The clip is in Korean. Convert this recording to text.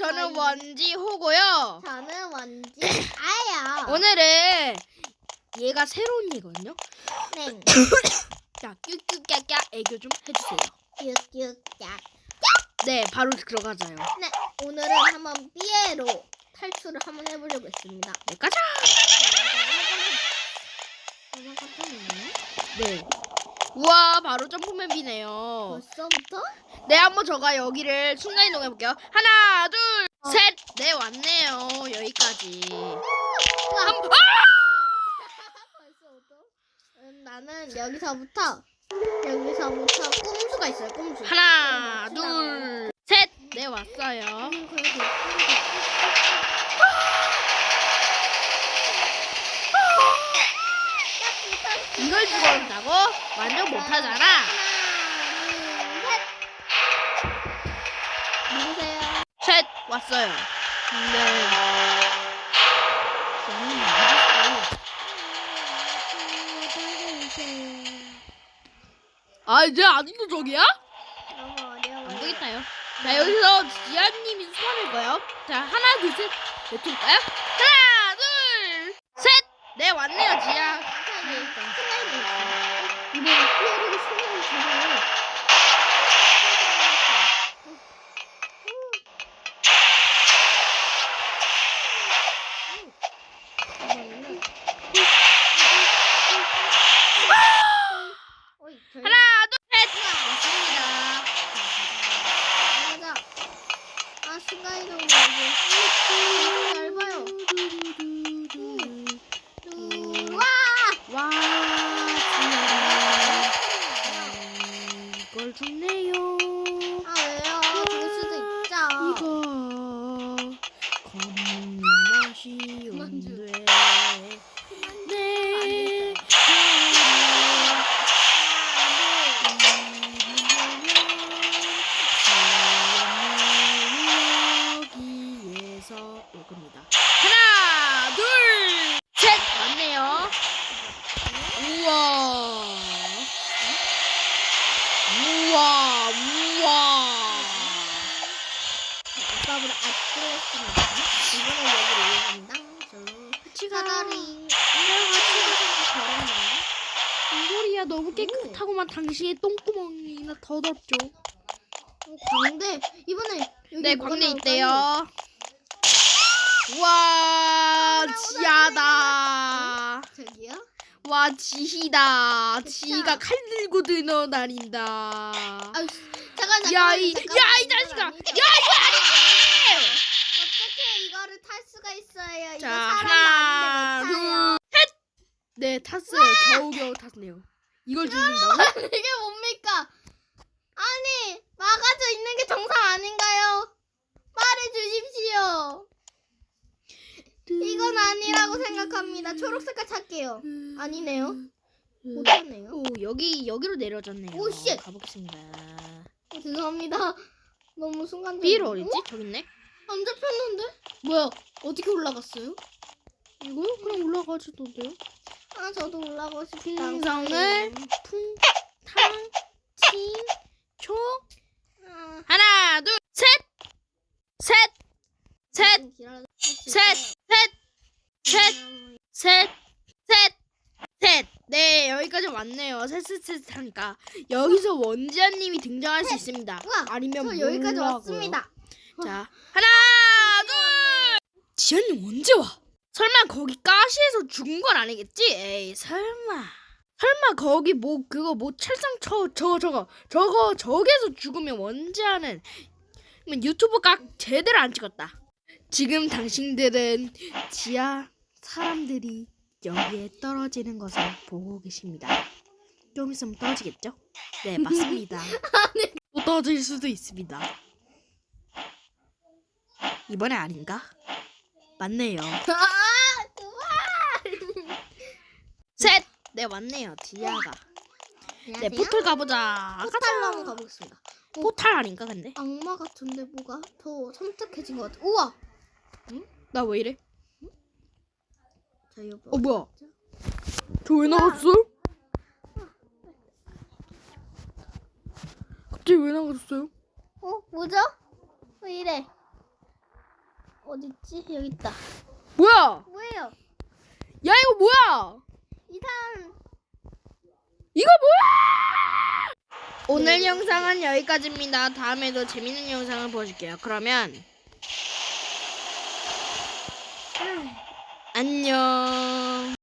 저는 아이. 원지 호고요. 저는 원지 아야. 오늘은 얘가 새로운 얘거든요. 네. 자, 뀨뀨깍깍 애교 좀 해주세요. 뀨뀨깍. 네, 바로 들어가자요. 네. 오늘은 한번 삐에로 탈출을 한번 해보려고 했습니다. 네, 가자. 너무 깜짝 놀랐네. 네. 우와, 바로 점프맵이네요. 벌써부터? 네, 한번 저가 여기를 순간 이동해볼게요. 하나, 둘, 어. 셋. 네, 왔네요. 여기까지. 우와. 한, 아! 벌써부터? 음, 나는 여기서부터 여기서부터 꼼수가 있어요. 꼼수. 하나, 둘, 셋. 네, 왔어요. 음, 그래도 이걸 죽었다고? 완전 못하잖아. 왔어요. 네. 아, 이제 아직도 저기야? 너무 어려워. 안 되겠다요. 자, 여기서 지아님이 수감일 거예요. 자, 하나, 둘, 셋. 뱉을까요? 하나, 둘, 셋! 네, 왔네요, 지아. 이번에 피어르기 생각이 잘해요. 이걸 죽네요. 아, 왜요? 죽을 수도 있죠. 이거 검은 맛이 그만 줘. 온대. 안 네. 여기에서 올 겁니다. 하나, 둘, 셋! 맞네요. 우와. 우와, 우와. 이번에. 저. 이거? 소리야 너무 깨끗하고만 당신의 똥구멍이나 더럽죠. 어, 광대. 이번에 여기 네, 뭐가 광대 나올까요? 있대요. 와, 지하다. 저기요? 와, 지희다. 지희가 칼 들고 드러다닌다. 아, 잠깐 잠깐. 야, 이, 야, 이 자식아. 야, 이거 아니지! 어떻게 이거를 탈 수가 있어요? 이거 자, 하나, 아닌데 못 타요. 네, 탔어요. 겨우겨우 탔네요. 이걸 죽인다고? 이게 뭡니까? 아니 막아져 있는 게 정상 아닌가요? 말해 주십시오. 이건 아니라고 생각합니다. 초록 색깔 찾게요. 아니네요. 못하네요. 오, 여기, 여기로 내려졌네요. 오, 씨. 가보겠습니다. 어, 죄송합니다. 너무 순간. 삐를 어딨지? 저기 있네. 안 잡혔는데? 뭐야? 어떻게 올라갔어요? 이거요? 그냥 올라가지던데요? 아 저도 올라가고 싶다. 풍성을 풍, 탕, 치, 초. 아, 하나, 둘, 셋! 셋! 셋! 셋! 셋! 셋! 셋! 셋! 셋! 네, 여기까지 왔네요. 셋, 셋, 셋 하니까. 여기서 원지아님이 등장할 수 있습니다. 우와, 아니면 저 여기까지 몰라고요. 왔습니다. 자, 하나, 둘! 지아님 언제 와? 설마 거기 가시에서 죽은 건 아니겠지? 에이, 설마. 설마 거기 뭐 그거 뭐 철상 저 저거 저거 저거 저기서 죽으면 그러면 유튜브 각 제대로 안 찍었다. 지금 당신들은 지하 사람들이 여기에 떨어지는 것을 보고 계십니다. 좀 있으면 떨어지겠죠? 네, 맞습니다. 또 떨어질 수도 있습니다. 이번에 아닌가? 맞네요. 아. 셋! 네, 맞네요. 디아가. 네, 포털 가보자. 포탈로 한번 가자. 가보겠습니다. 포탈 아닌가, 근데? 악마 같은데 뭐가 더 섬뜩해진 것 같아. 우와. 나 왜 이래? 자 여보. 어, 뭐야? 저 왜 나갔어? 갑자기 왜 나갔어요? 어 뭐죠? 왜 이래? 어딨지? 여기 있다. 뭐야? 뭐예요? 야 이거 뭐야? 이상. 이거 뭐야? 오늘 영상은 여기까지입니다. 다음에도 재밌는 영상을 보여줄게요. 그러면 안녕.